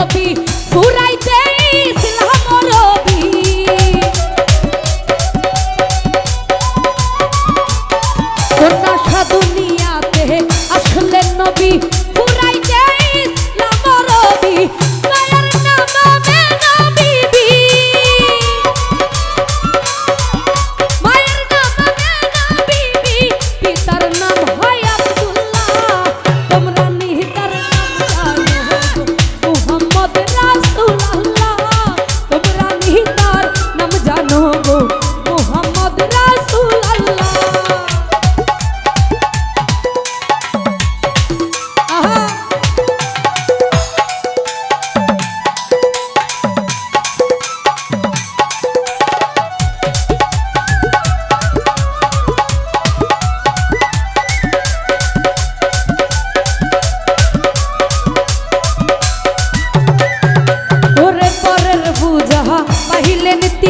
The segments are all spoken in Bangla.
নবী ফুরাইতে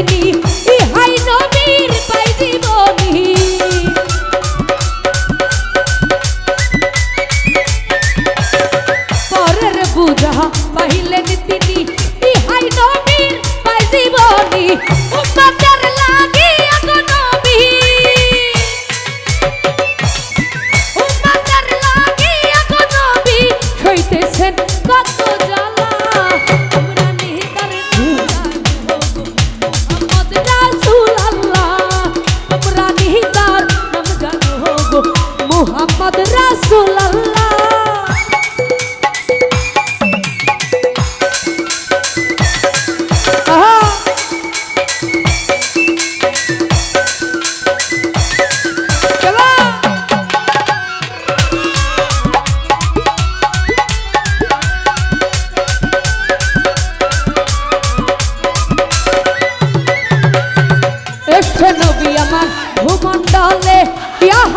de mim. ਵਾਲੇ ਵਿਆਹ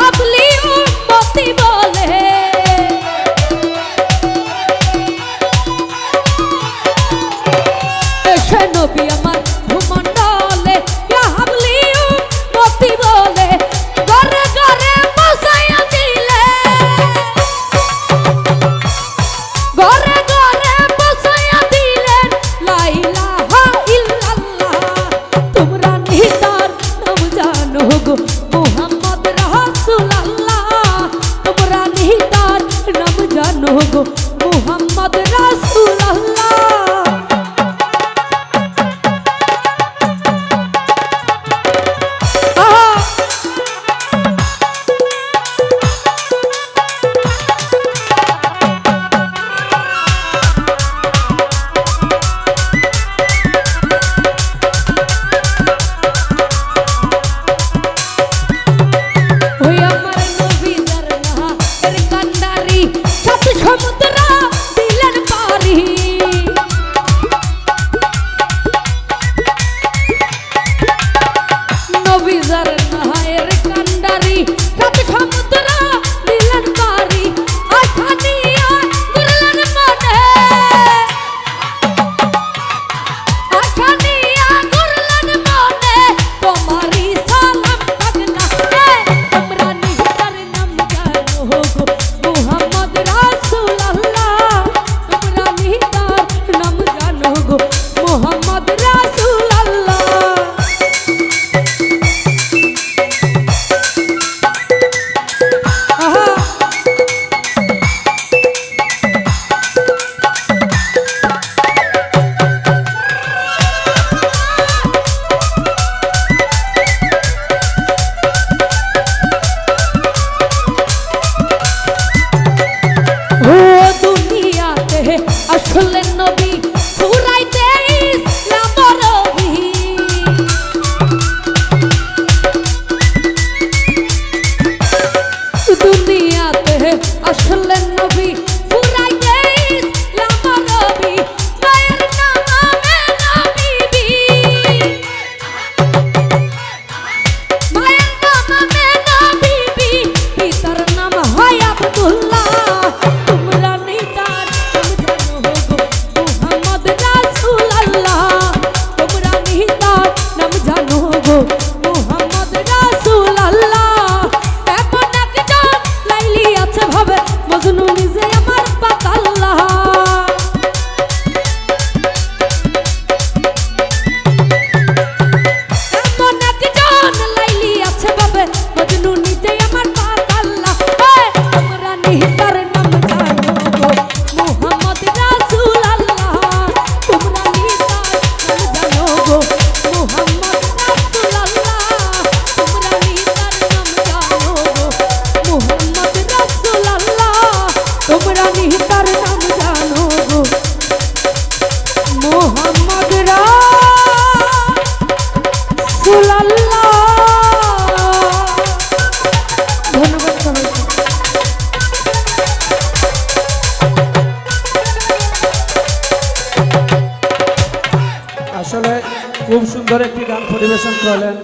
হইব মোহাম্মদ রাস শুনলেন নবী সুন্দর একটি গান পরিবেশন করলেন।